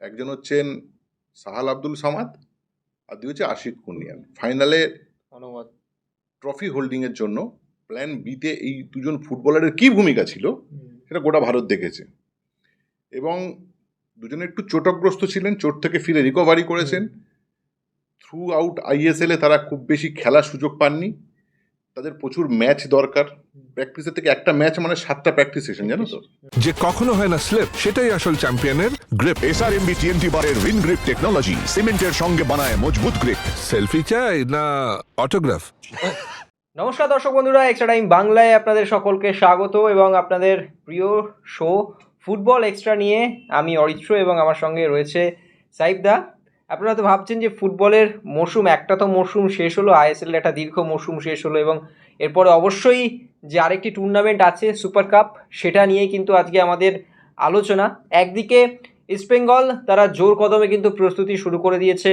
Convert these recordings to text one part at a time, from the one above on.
একজন হচ্ছেন সাহাল আব্দুল সামাদ আর দুই হচ্ছে আশিক কুনিয়ান। ফাইনালে অনুবাদ। ট্রফি হোল্ডিংয়ের জন্য প্ল্যান বিতে এই দুজন ফুটবলারের কী ভূমিকা ছিল সেটা গোটা ভারত দেখেছে। এবং দুজনে একটু চোটগ্রস্ত ছিলেন চোট থেকে ফিরে রিকভারি করেছেন। থ্রু আউট আইএসএলে তারা খুব বেশি খেলার সুযোগ পাননি। তাদের প্রচুর ম্যাচ দরকার। প্র্যাকটিসের থেকে একটা ম্যাচ মানে সাতটা প্র্যাকটিস সেশন জানো তো? যে কখনো হয় না স্লিপ সেটাই আসল চ্যাম্পিয়নের গ্রিপ এসআরএমবি টিএমটি বারের উইন গ্রিপ টেকনোলজি সিমেন্টের সঙ্গে বানায় মজবুত গ্রিপ সেলফি চাই না অটোগ্রাফ নমস্কার দর্শক বন্ধুরা এক্সট্রা টাইম বাংলায় আপনাদের সকলকে স্বাগত এবং আপনাদের প্রিয় শো ফুটবল এক্সট্রা নিয়ে আমি অরিত্র এবং আমার সঙ্গে রয়েছে সাইবদা আপনারা তো ভাবছেন যে ফুটবলের মরশুম একটা তো মরশুম শেষ হলো, আইএসএল একটা দীর্ঘ মরশুম শেষ হলো এবং এরপরে অবশ্যই যে আরেকটি টুর্নামেন্ট আছে সুপার কাপ সেটা নিয়ে কিন্তু আজকে আমাদের আলোচনা। একদিকে ইস্টবেঙ্গল তারা জোর কদমে কিন্তু প্রস্তুতি শুরু করে দিয়েছে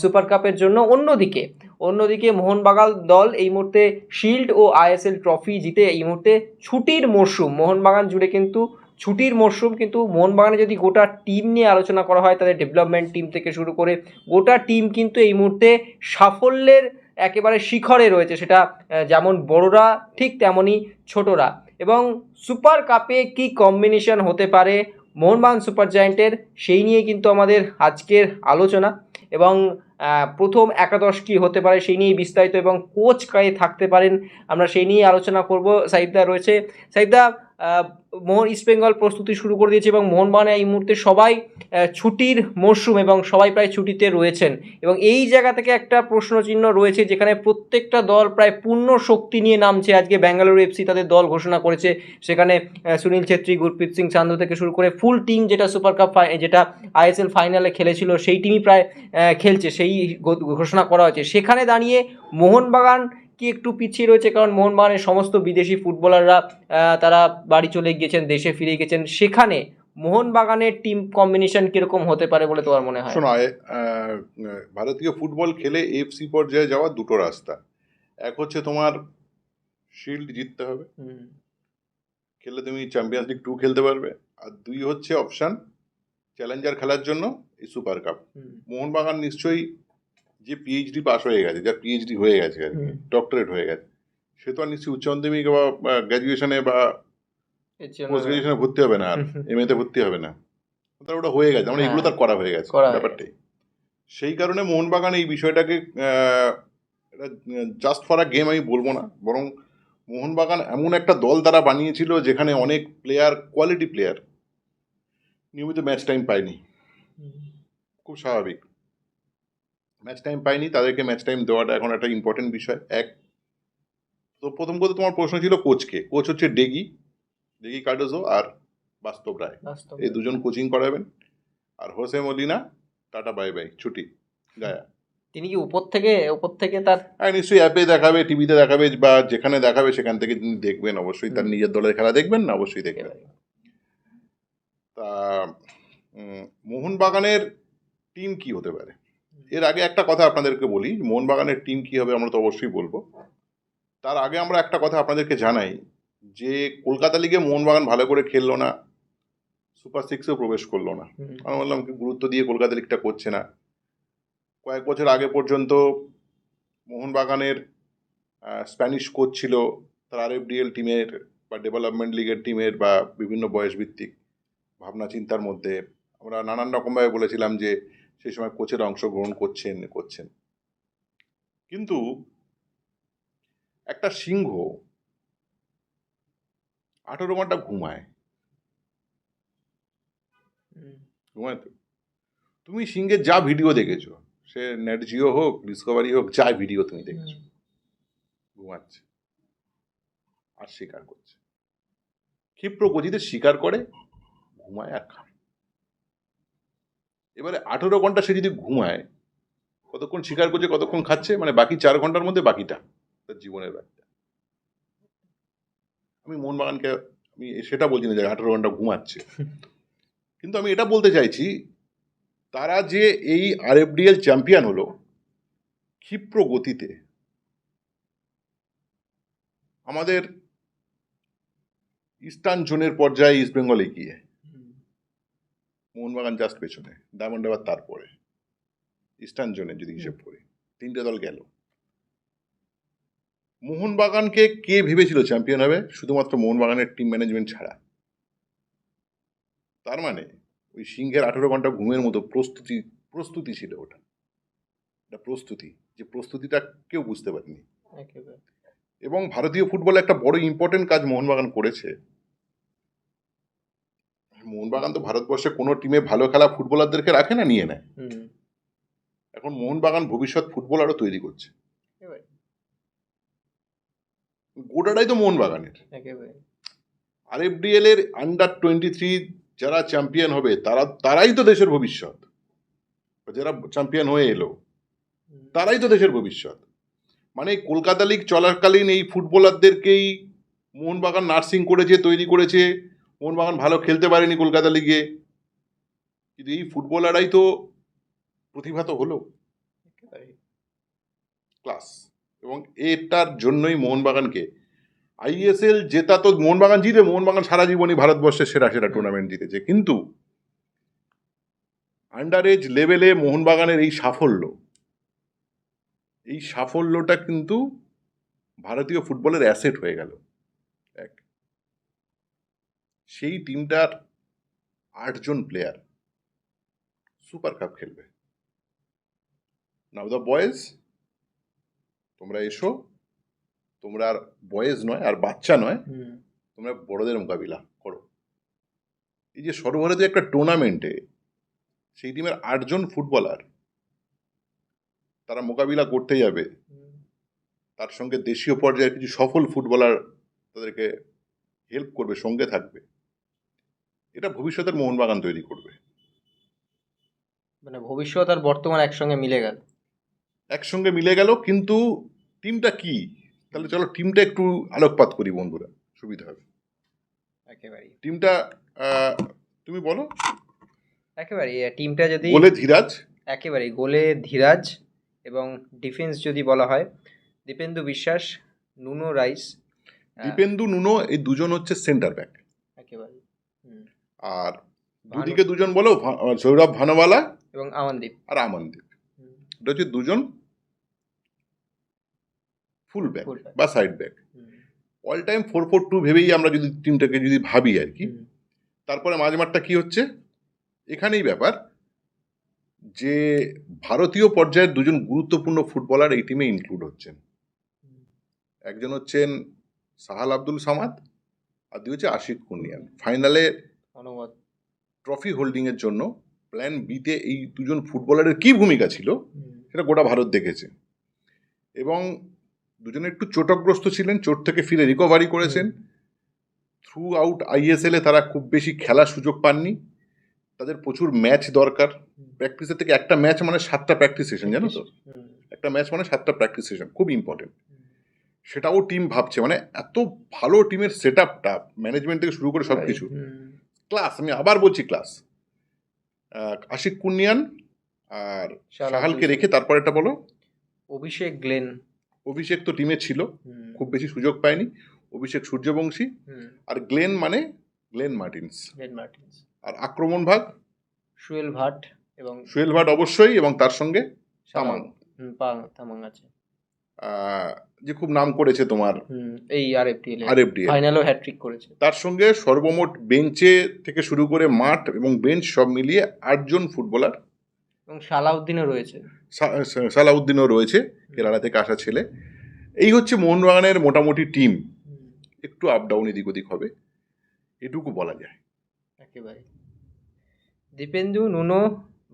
সুপার কাপের জন্য। অন্যদিকে অন্যদিকে মোহনবাগাল দল এই মুহূর্তে শিল্ড ও আইএসএল ট্রফি জিতে এই মুহূর্তে ছুটির মরশুম মোহনবাগান জুড়ে কিন্তু ছুটির মরশুম কিন্তু মোহনবাগানে যদি গোটা টিম নিয়ে আলোচনা করা হয় তাদের ডেভেলপমেন্ট টিম থেকে শুরু করে গোটা টিম কিন্তু এই মুহূর্তে সাফল্যের একেবারে শিখরে রয়েছে। সেটা যেমন বড়রা, ঠিক তেমনই ছোটরা। এবং সুপার কাপে কি কম্বিনেশন হতে পারে মোহনবাগান সুপার জায়েন্টের সেই নিয়ে কিন্তু আমাদের আজকের আলোচনা। এবং প্রথম একাদশ কি হতে পারে সেই নিয়ে বিস্তারিত এবং কোচ কায়ে থাকতে পারেন। আমরা সেই নিয়ে আলোচনা করব। সাইদা রয়েছে। সাইদা মোহন ইস্টবেঙ্গল প্রস্তুতি শুরু করে দিয়েছে এবং মোহনবাগানে এই মুহূর্তে সবাই ছুটির মরশুম এবং সবাই প্রায় ছুটিতে রয়েছেন। এবং এই জায়গা থেকে একটা প্রশ্নচিহ্ন রয়েছে যেখানে প্রত্যেকটা দল প্রায় পূর্ণ শক্তি নিয়ে নামছে। আজকে ব্যাঙ্গালোর এফসি তাদের দল ঘোষণা করেছে। সেখানে সুনীল ছেত্রী, গুরপ্রীত সিং চান্দু থেকে শুরু করে ফুল টিম যেটা সুপার কাপ যেটা আইএসএল ফাইনালে খেলেছিল, সেই টিমই প্রায় খেলছে। সেই ঘোষণা করা হয়েছে। সেখানে দাঁড়িয়ে মোহনবাগান কি একটু পিছিয়ে রয়েছে? কারণ মোহনবাগানের সমস্ত বিদেশি ফুটবলাররা তারা বাড়ি চলে গিয়েছেন দেশে ফিরে গেছেন সেখানে মোহনবাগানের টিম কম্বিনেশন কীরকম হতে পারে বলে তোমার মনে হয়? শোনো ভারতীয় ফুটবল খেলে এফসি পর্যায়ে যাওয়ার দুটো রাস্তা। এক হচ্ছে তোমার শিল্ড জিততে হবে। খেললে তুমি চ্যাম্পিয়ন্স লিগ টু খেলতে পারবে। আর দুই হচ্ছে অপশান চ্যালেঞ্জার খেলার জন্য এই সুপার কাপ মোহনবাগান নিশ্চয়ই যে পিএইচডি পাস হয়ে গেছে যার পিএইচডি হয়ে গেছে আর কি ডক্টরেট হয়ে গেছে সে তো আর নিশ্চয়ই উচ্চ মাধ্যমিক বা গ্র্যাজুয়েশনে বা পোস্ট গ্রাজুয়েশনে ভর্তি হবে না। এম এতে ভর্তি হবে না। তার ওটা হয়ে গেছে মানে হ্যাঁ। এগুলো তার করা হয়ে গেছে ব্যাপারটাই সেই কারণে মোহনবাগান এই বিষয়টাকে জাস্ট ফর আ গেম আমি বলব না বরং মোহনবাগান এমন একটা দল তারা বানিয়েছিল যেখানে অনেক প্লেয়ার কোয়ালিটি প্লেয়ার নিয়মিত ম্যাচ টাইম পায়নি। খুব স্বাভাবিক। ম্যাচ টাইম পায়নি তাদেরকে ম্যাচ টাইম দেওয়াটা এখন একটা ইম্পর্টেন্ট বিষয়। এক তো প্রথম কথা তোমার প্রশ্ন ছিল কোচকে। কোচ হচ্ছে ডেগি ডেগি কার্ডোজো আর বাস্তব রায়। এই দুজন কোচিং করাবেন। আর Jose Molina tata bye bye ছুটি গায়া তিনি কি উপর থেকে উপর থেকে তার আর নিশ্চয়ই অ্যাপে দেখাবে টিভিতে দেখাবে বা যেখানে দেখাবে সেখান থেকে তিনি দেখবেন অবশ্যই। তার নিজের দলের খেলা দেখবেন না অবশ্যই দেখবেন। তা মোহনবাগানের টিম কি হতে পারে? এর আগে একটা কথা আপনাদেরকে বলি মোহনবাগানের টিম কি হবে আমরা তো অবশ্যই বলব। তার আগে আমরা একটা কথা আপনাদেরকে জানাই যে কলকাতা লিগে মোহনবাগান ভালো করে খেললো না সুপার সিক্সেও প্রবেশ করল না। আমি বললাম কি গুরুত্ব দিয়ে কলকাতা লিগটা করছে না? কয়েক বছর আগে পর্যন্ত মোহনবাগানের স্প্যানিশ কোচ ছিল তার আর আরএফডিএল টিমের বা ডেভেলপমেন্ট লিগের টিমের বা বিভিন্ন বয়সভিত্তিক ভাবনা চিন্তার মধ্যে আমরা নানান রকমভাবে বলেছিলাম যে সেই সময় কোচের অংশগ্রহণ করছেন করছেন। কিন্তু একটা সিংহ আঠেরো ঘণ্টা ঘুমায়। ঘুমায় তো। তুমি সিংহের যা ভিডিও দেখেছ সে নেট জিও হোক ডিসকভারি হোক যা ভিডিও তুমি দেখেছ ঘুমাচ্ছে আর শিকার করছে। ক্ষিপ্র গতিতে শিকার করে ঘুমায় আর খায় এবারে আঠেরো ঘণ্টা সে যদি ঘুমায় কতক্ষণ শিকার করছে কতক্ষণ খাচ্ছে মানে বাকি চার ঘণ্টার মধ্যে বাকিটা তার জীবনের বাকিটা আমি মোহনবাগানকে আমি সেটা বলছি না যে আঠেরো ঘণ্টা ঘুমাচ্ছে। কিন্তু আমি এটা বলতে চাইছি তারা যে এই আর আরএফডিএল চ্যাম্পিয়ন হলো ক্ষিপ্র গতিতে আমাদের ইস্টার্ন জোনের পর্যায়ে ইস্ট বেঙ্গল এগিয়ে। হুম, মোহনবাগান জাস্ট পেছনে ডায়মন্ড আবার তারপরে ইস্টার্ন জোনে যদি হিসেব করি তিনটে দল গেল। মোহনবাগানকে কে ভেবেছিল চ্যাম্পিয়ন হবে? শুধুমাত্র মোহনবাগানের টিম ম্যানেজমেন্ট ছাড়া। তার মানে ওই সিংহের আঠেরো ঘণ্টা ঘুমের মতো প্রস্তুতি প্রস্তুতি ছিল ওটা। এটা প্রস্তুতি যে প্রস্তুতিটা কেউ বুঝতে পারেনি। এবং ভারতীয় ফুটবলে একটা বড় ইম্পর্টেন্ট কাজ মোহনবাগান করেছে মোহনবাগান তো ভারতবর্ষে কোনো টিমে ভালো খেলা ফুটবলারদেরকে রাখে না নিয়ে নেয়। এখন মোহনবাগান ভবিষ্যৎ ফুটবলারও তৈরি করছে। গোটাটাই তো মোহনবাগানের। আর এফডিএল এর আন্ডার টোয়েন্টি থ্রি যারা চ্যাম্পিয়ন হবে তারা তারাই তো দেশের ভবিষ্যৎ। যারা চ্যাম্পিয়ন হয়ে এলো তারাই তো দেশের ভবিষ্যৎ। মানে কলকাতা লিগ চলাকালীন এই ফুটবলারদেরকেই মোহনবাগান নার্সিং করেছে তৈরি করেছে। মোহনবাগান ভালো খেলতে পারেনি কলকাতা লিগে কিন্তু এই ফুটবলাররাই তো প্রতিভাত হলো। ক্লাস এবং এটার জন্যই মোহনবাগানকে আইএসএল জেতা তো মোহনবাগান জিতে, মোহনবাগান সারা জীবনই ভারতবর্ষের সেরা সেরা টুর্নামেন্ট জিতেছে। কিন্তু আন্ডার এজ লেভেলে মোহনবাগানের এই সাফল্য, এই সাফল্যটা কিন্তু ভারতীয় ফুটবলের অ্যাসেট হয়ে গেল। সেই টিমটার আটজন প্লেয়ার সুপার কাপ খেলবে। নাও দ্য বয়েজ তোমরা এসো। তোমরা আর বয়েজ নয় আর বাচ্চা নয়। তোমরা বড়দের মোকাবিলা করো। এই যে সর্বভারতীয় একটা টুর্নামেন্টে সেই টিমের আটজন ফুটবলার তারা মোকাবিলা করতে যাবে। তার সঙ্গে দেশীয় পর্যায়ের কিছু সফল ফুটবলার তাদেরকে হেল্প করবে সঙ্গে থাকবে। এটা ভবিষ্যতের মোহনবাগান তৈরি করবে। মানে ভবিষ্যৎ আর বর্তমান একসঙ্গে মিলে গেল। একসঙ্গে মিলে গেল কিন্তু টিমটা কি? তাহলে চলো টিমটা একটু আলোকপাত করি বন্ধুরা সুবিধা হবে। একেবারে টিমটা তুমি বলো। একেবারে টিমটা যদি গোলে ধীরাজ। একেবারে গোলে ধীরাজ এবং ডিফেন্স যদি বলা হয় দীপেন্দু বিশ্বাস নুনো রাইস দীপেন্দু নুনো এই দুজন হচ্ছে সেন্টার ব্যাক। একেবারে। আর দুদিকে দুজন বলো সৌরভ ভানওয়ালা এবং আমানদীপ। আর আমনদীপ। এটা হচ্ছে দুজন ফুল ব্যাক বা side back all time four four two ভেবেই আমরা যদি টিমটাকে যদি ভাবি আর কি তারপরে মাঝমাঠটা কি হচ্ছে? এখানেই ব্যাপার যে ভারতীয় পর্যায়ের দুজন গুরুত্বপূর্ণ ফুটবলার এই টিমে ইনক্লুড হচ্ছেন। একজন হচ্ছেন সাহাল আব্দুল সামাদ আর দুই হচ্ছে আশিক কুনিয়ান। ফাইনালে অনুবাদ ট্রফি হোল্ডিংয়ের জন্য প্ল্যান বিতে এই দুজন ফুটবলারের কি ভূমিকা ছিল সেটা গোটা ভারত দেখেছে। এবং দুজনে একটু চোটগ্রস্ত ছিলেন চোট থেকে ফিরে রিকভারি করেছেন। থ্রু আউট আইএসএলে তারা খুব বেশি খেলার সুযোগ পাননি। তাদের প্রচুর ম্যাচ দরকার। প্র্যাকটিসের থেকে একটা ম্যাচ মানে সাতটা প্র্যাকটিস সেশন জানো তো? একটা ম্যাচ মানে সাতটা প্র্যাকটিস সেশন খুব ইম্পর্টেন্ট সেটাও টিম ভাবছে। মানে এত ভালো টিমের সেট আপটা ম্যানেজমেন্ট থেকে শুরু করে সব কিছু ক্লাস আমি আবার বলছি ক্লাস। আশিক কুনিয়ান আর শাহাল সাহালকে রেখে তারপর এটা বলো। অভিষেক গ্লেন। অভিষেক তো টিমে ছিল খুব বেশি সুযোগ পায়নি। অভিষেক সূর্যবংশী আর গ্লেন মানে গ্লেন মার্টিন্স। গ্লেন মার্টিন্স। আর আক্রমণ ভাগ? সুয়েল ভাট এবং সুয়েল ভাট অবশ্যই এবং তার সঙ্গে তামাং। তামাং আছে। যে খুব নাম করেছে তোমার এই আর এফটিএল আর এফ ফাইনালও হ্যাট্রিক করেছে। তার সঙ্গে সর্বমোট বেঞ্চে থেকে শুরু করে মাঠ এবং বেঞ্চ সব মিলিয়ে আটজন ফুটবলার। এবং সালাউদ্দিনও রয়েছে। সালাউদ্দিনও রয়েছে কেরালা থেকে আসা ছেলে। এই হচ্ছে মোহনবাগানের মোটামুটি টিম একটু আপ ডাউন এদিক ওদিক হবে। এটুকু বলা যায়। একেবারে। দীপেন্দু নুনো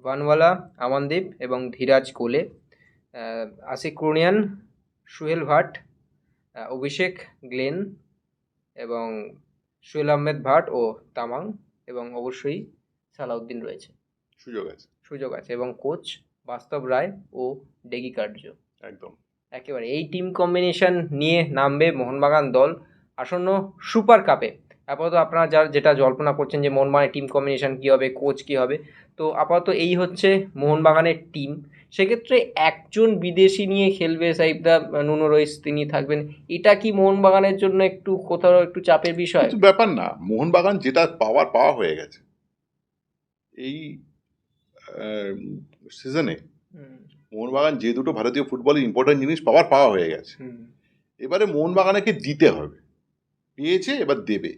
বানওয়ালা আমানদীপ এবং ধীরাজ কোলে। আশিক ক্রোনিয়ান সুহেল ভাট অভিষেক গ্লেন এবং সুহেল আহমেদ ভাট ও তামাং এবং অবশ্যই সালাউদ্দিন রয়েছে। সুযোগ আছে। সুযোগ আছে এবং কোচ বাস্তব রায় ও ডেগি কার্য। একদম। একেবারে এই টিম কম্বিনেশন নিয়ে নামবে মোহনবাগান দল আসন্ন সুপার কাপে আপাতত আপনারা যার যেটা জল্পনা করছেন যে মোহনবাগানের টিম কম্বিনেশন কী হবে কোচ কী হবে তো আপাতত এই হচ্ছে মোহনবাগানের টিম সেক্ষেত্রে একজন বিদেশি নিয়ে খেলবে সাইবদা নুনো রইস তিনি থাকবেন। এটা কি মোহনবাগানের জন্য একটু কোথাও একটু চাপের বিষয়? ব্যাপার না মোহনবাগান যেটা পাওয়ার পাওয়া হয়ে গেছে। এই সিজনে মোহনবাগান যে দুটো ভারতীয় ফুটবলের ইম্পর্টেন্ট জিনিস পাওয়ার পাওয়া হয়ে গেছে। এবারে মোহনবাগানকে দিতে হবে। পেয়েছে এবার দেবে।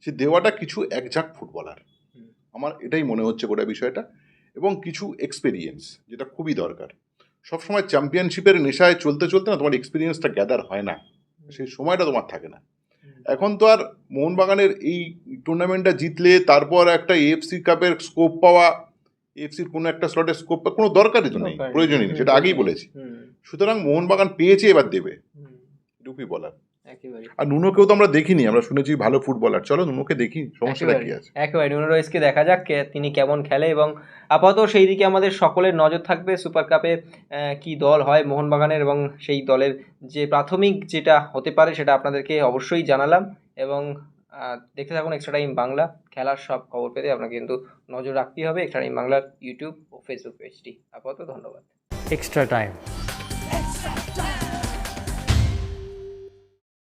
সে দেওয়াটা কিছু একঝাক ফুটবলার। আমার এটাই মনে হচ্ছে গোটা বিষয়টা। এবং কিছু এক্সপিরিয়েন্স যেটা খুবই দরকার। সবসময় চ্যাম্পিয়নশিপের নেশায় চলতে চলতে না তোমার এক্সপিরিয়েন্সটা গ্যাদার হয় না। সেই সময়টা তোমার থাকে না। এখন তো আর মোহনবাগানের এই টুর্নামেন্টটা জিতলে তারপর একটা এএফসি কাপের স্কোপ পাওয়া এএফসির কোনো একটা স্লটের স্কোপ কোনো দরকারই তো নেই প্রয়োজনই নেই সেটা আগেই বলেছি। সুতরাং মোহনবাগান পেয়েছে এবার দেবে। এটুকুই বলার। আর নুনোকেও তো আমরা দেখিনি আমরা শুনেছি ভালো ফুটবলার। চলো নুনোকে দেখি সমস্যাটা কি আছে? একেবারে নুনো রয়েসকে দেখা যাক তিনি কেমন খেলে এবং আপাতত সেই দিকে আমাদের সকলের নজর থাকবে সুপার কাপে কি দল হয় মোহনবাগানের এবং সেই দলের যে প্রাথমিক যেটা হতে পারে সেটা আপনাদেরকে অবশ্যই জানালাম এবং দেখতে থাকুন এক্সট্রা টাইম বাংলা খেলার সব খবর পেতে আপনাকে কিন্তু নজর রাখতেই হবে এক্সট্রা টাইম বাংলার ইউটিউব ও ফেসবুক পেজটি আপাতত ধন্যবাদ। Extra time